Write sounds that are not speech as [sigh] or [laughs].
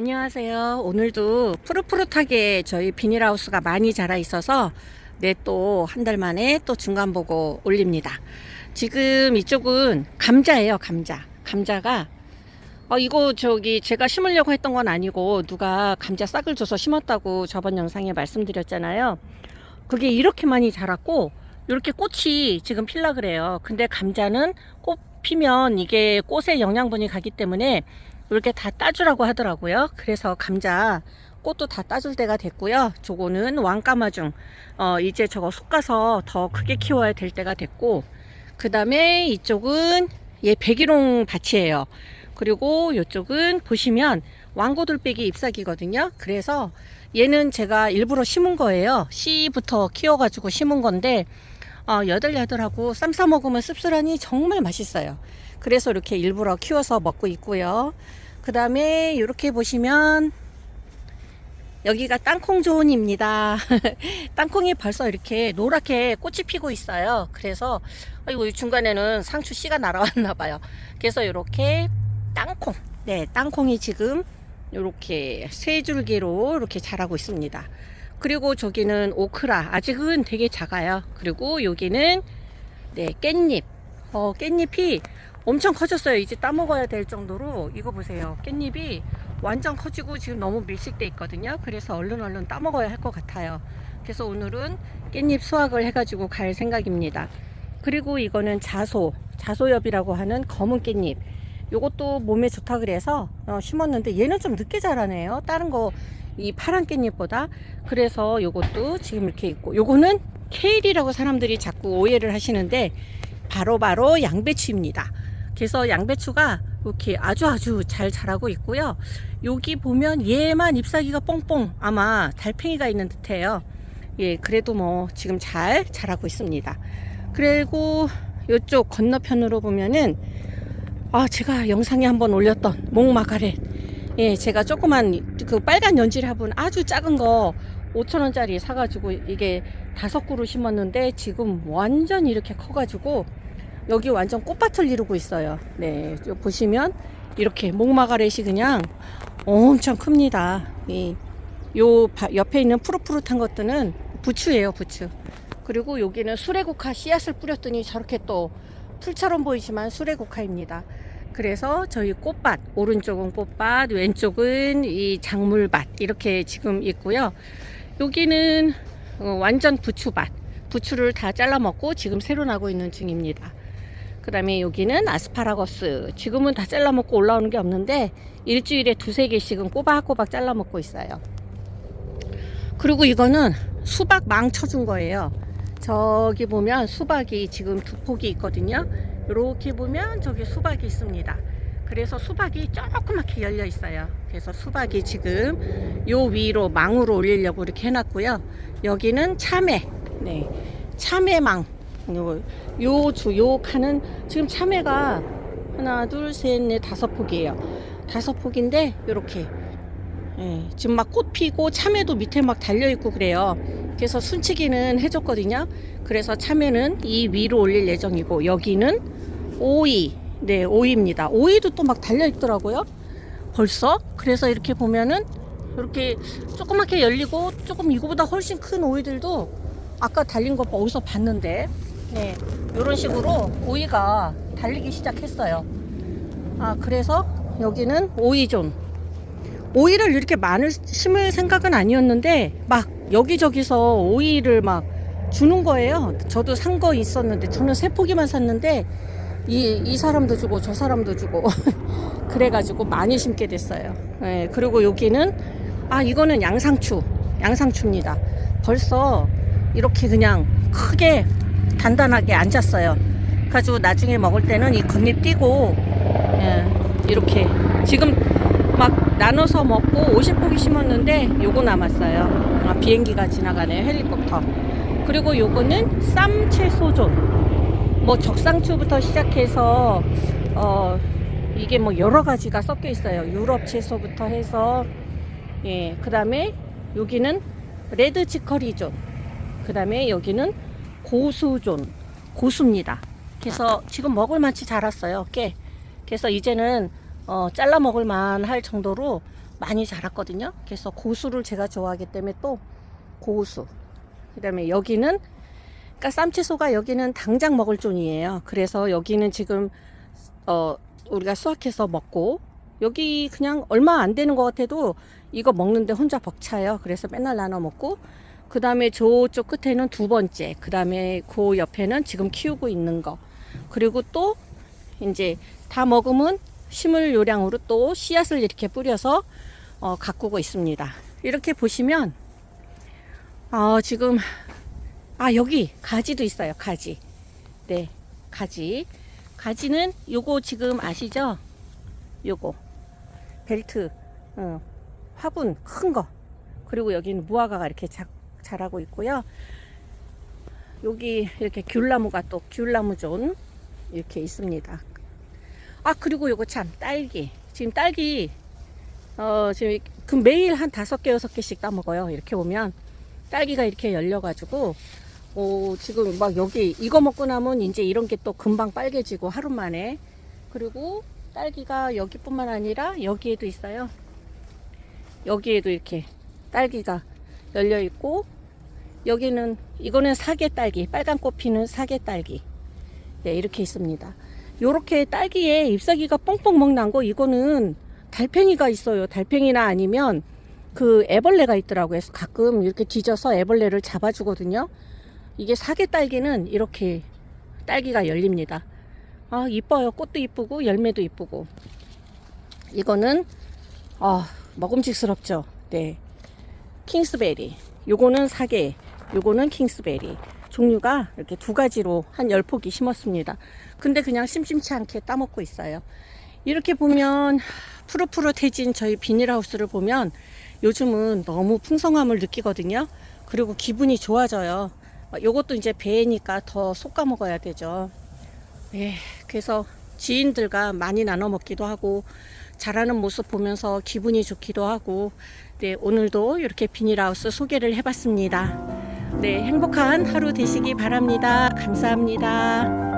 안녕하세요. 오늘도 푸릇푸릇하게 저희 비닐하우스가 많이 자라 있어서 네, 또 한 달 만에 또 중간 보고 올립니다. 지금 이쪽은 감자예요, 감자. 감자가 어, 이거 저기 제가 심으려고 했던 건 아니고 누가 감자 싹을 줘서 심었다고 저번 영상에 말씀드렸잖아요. 그게 이렇게 많이 자랐고 이렇게 꽃이 지금 필라 그래요. 근데 감자는 꽃 피면 이게 꽃에 영양분이 가기 때문에 이렇게 다 따주라고 하더라고요. 그래서 감자 꽃도 다 따줄 때가 됐고요. 저거는 왕까마중. 어, 이제 저거 솎아서 더 크게 키워야 될 때가 됐고, 그 다음에 이쪽은 얘 백일홍 밭이에요. 그리고 이쪽은 보시면 왕고들빼기 잎사귀거든요. 그래서 얘는 제가 일부러 심은 거예요. 씨부터 키워가지고 심은 건데, 어, 여들여들하고 쌈싸 먹으면 씁쓸하니 정말 맛있어요. 그래서 이렇게 일부러 키워서 먹고 있고요. 그 다음에 이렇게 보시면 여기가 땅콩 존입니다. [laughs] 땅콩이 벌써 이렇게 노랗게 꽃이 피고 있어요. 그래서 아이고 이 중간에는 상추 씨가 날아왔나 봐요. 그래서 이렇게 땅콩, 네 땅콩이 지금 이렇게 세 줄기로 이렇게 자라고 있습니다. 그리고 저기는 오크라 아직은 되게 작아요. 그리고 여기는 네 깻잎, 어 깻잎이 엄청 커졌어요. 이제 따먹어야 될 정도로 이거 보세요. 깻잎이 완전 커지고 지금 너무 밀식돼 있거든요. 그래서 얼른 얼른 따먹어야 할 것 같아요. 그래서 오늘은 깻잎 수확을 해가지고 갈 생각입니다. 그리고 이거는 자소, 자소엽이라고 하는 검은 깻잎. 요것도 몸에 좋다 그래서 어, 심었는데 얘는 좀 늦게 자라네요. 다른 거 이 파란 깻잎보다. 그래서 요것도 지금 이렇게 있고 요거는 케일이라고 사람들이 자꾸 오해를 하시는데 바로바로 바로 양배추입니다. 그래서 양배추가 이렇게 아주 아주 잘 자라고 있고요. 여기 보면 얘만 잎사귀가 뽕뽕 아마 달팽이가 있는 듯해요. 예, 그래도 뭐 지금 잘 자라고 있습니다. 그리고 이쪽 건너편으로 보면은 아 제가 영상에 한번 올렸던 목마가렛 예 제가 조그만 그 빨간 연질 화분 아주 작은 거 5천원짜리 사가지고 이게 다섯 그루 심었는데 지금 완전 이렇게 커가지고 여기 완전 꽃밭을 이루고 있어요. 네, 요 보시면 이렇게 목마가렛이 그냥 엄청 큽니다. 이, 요 바- 옆에 있는 푸릇푸릇한 것들은 부추예요, 부추. 그리고 여기는 수레국화 씨앗을 뿌렸더니 저렇게 또 풀처럼 보이지만 수레국화입니다. 그래서 저희 꽃밭, 오른쪽은 꽃밭, 왼쪽은 이 작물밭 이렇게 지금 있고요. 여기는 어, 완전 부추밭. 부추를 다 잘라 먹고 지금 새로 나고 있는 중입니다. 그 다음에 여기는 아스파라거스. 지금은 다 잘라 먹고 올라오는 게 없는데 일주일에 두세 개씩은 꼬박꼬박 잘라 먹고 있어요. 그리고 이거는 수박 망 쳐준 거예요. 저기 보면 수박이 지금 두 폭이 있거든요. 이렇게 보면 저기 수박이 있습니다. 그래서 수박이 조그맣게 열려 있어요. 그래서 수박이 지금 요 위로 망으로 올리려고 이렇게 해놨고요. 여기는 참외, 네, 참외망. 요, 요 주, 요 칸은 지금 참외가 하나, 둘, 셋, 넷, 다섯 폭이에요. 다섯 폭인데, 요렇게. 예, 지금 막 꽃 피고 참외도 밑에 막 달려 있고 그래요. 그래서 순치기는 해줬거든요. 그래서 참외는 이 위로 올릴 예정이고, 여기는 오이. 네, 오이입니다. 오이도 또 막 달려 있더라고요. 벌써. 그래서 이렇게 보면은, 이렇게 조그맣게 열리고, 조금 이거보다 훨씬 큰 오이들도 아까 달린 거 어디서 봤는데, 네, 이런 식으로 오이가 달리기 시작했어요. 아, 그래서 여기는 오이존. 오이를 이렇게 많이 심을 생각은 아니었는데, 막 여기저기서 오이를 막 주는 거예요. 저도 산 거 있었는데, 저는 세 포기만 샀는데, 이, 이 사람도 주고 저 사람도 주고, [laughs] 그래가지고 많이 심게 됐어요. 네, 그리고 여기는, 아, 이거는 양상추. 양상추입니다. 벌써 이렇게 그냥 크게 단단하게 앉았어요. 가지고 나중에 먹을 때는 이 겉잎 띄고 예, 이렇게 지금 막 나눠서 먹고 50포기 심었는데 요거 남았어요. 아, 비행기가 지나가네요. 헬리콥터. 그리고 요거는 쌈 채소존. 뭐 적상추부터 시작해서 어 이게 뭐 여러 가지가 섞여 있어요. 유럽 채소부터 해서 예, 그다음에 여기는 레드 치커리존. 그다음에 여기는 고수존. 고수입니다. 그래서 지금 먹을 만치 자랐어요. 꽤. 그래서 이제는 어, 잘라 먹을 만할 정도로 많이 자랐거든요. 그래서 고수를 제가 좋아하기 때문에 또 고수. 그 다음에 여기는 그러니까 쌈채소가 여기는 당장 먹을 존이에요. 그래서 여기는 지금 어 우리가 수확해서 먹고 여기 그냥 얼마 안 되는 것 같아도 이거 먹는데 혼자 벅차요. 그래서 맨날 나눠 먹고 그 다음에 저쪽 끝에는 두 번째, 그 다음에 그 옆에는 지금 키우고 있는 거, 그리고 또 이제 다 먹으면 식물 요량으로 또 씨앗을 이렇게 뿌려서 어, 가꾸고 있습니다. 이렇게 보시면 어, 지금 아 여기 가지도 있어요. 가지. 네, 가지. 가지는 요거 지금 아시죠? 요거 벨트, 어, 화분 큰 거. 그리고 여기는 무화과가 이렇게 자, 자라고 있고요. 여기 이렇게 귤나무가 또 귤나무존 이렇게 있습니다. 아 그리고 요거 참 딸기. 지금 딸기 어 지금 그 매일 한 다섯 개 여섯 개씩 따 먹어요. 이렇게 보면 딸기가 이렇게 열려가지고 어 지금 막 여기 이거 먹고 나면 이제 이런 게 또 금방 빨개지고 하루 만에 그리고 딸기가 여기뿐만 아니라 여기에도 있어요. 여기에도 이렇게 딸기가 열려 있고 여기는 이거는 사계 딸기 빨간 꽃 피는 사계 딸기. 네 이렇게 있습니다. 요렇게 딸기에 잎사귀가 뻥뻥 먹난 거 이거는 달팽이가 있어요. 달팽이나 아니면 그 애벌레가 있더라고요. 그래서 가끔 이렇게 뒤져서 애벌레를 잡아주거든요. 이게 사계 딸기는 이렇게 딸기가 열립니다. 아 이뻐요. 꽃도 이쁘고 열매도 이쁘고. 이거는 아 먹음직스럽죠? 네. 킹스베리. 요거는 사계 요거는 킹스베리. 종류가 이렇게 두 가지로 한열 포기 심었습니다. 근데 그냥 심심치 않게 따먹고 있어요. 이렇게 보면 푸릇푸릇해진 저희 비닐하우스를 보면 요즘은 너무 풍성함을 느끼거든요. 그리고 기분이 좋아져요. 어, 요것도 이제 배니까 더 솎아 먹어야 되죠. 네, 그래서 지인들과 많이 나눠 먹기도 하고 자라는 모습 보면서 기분이 좋기도 하고 네, 오늘도 이렇게 비닐하우스 소개를 해봤습니다. 네, 행복한 하루 되시기 바랍니다. 감사합니다.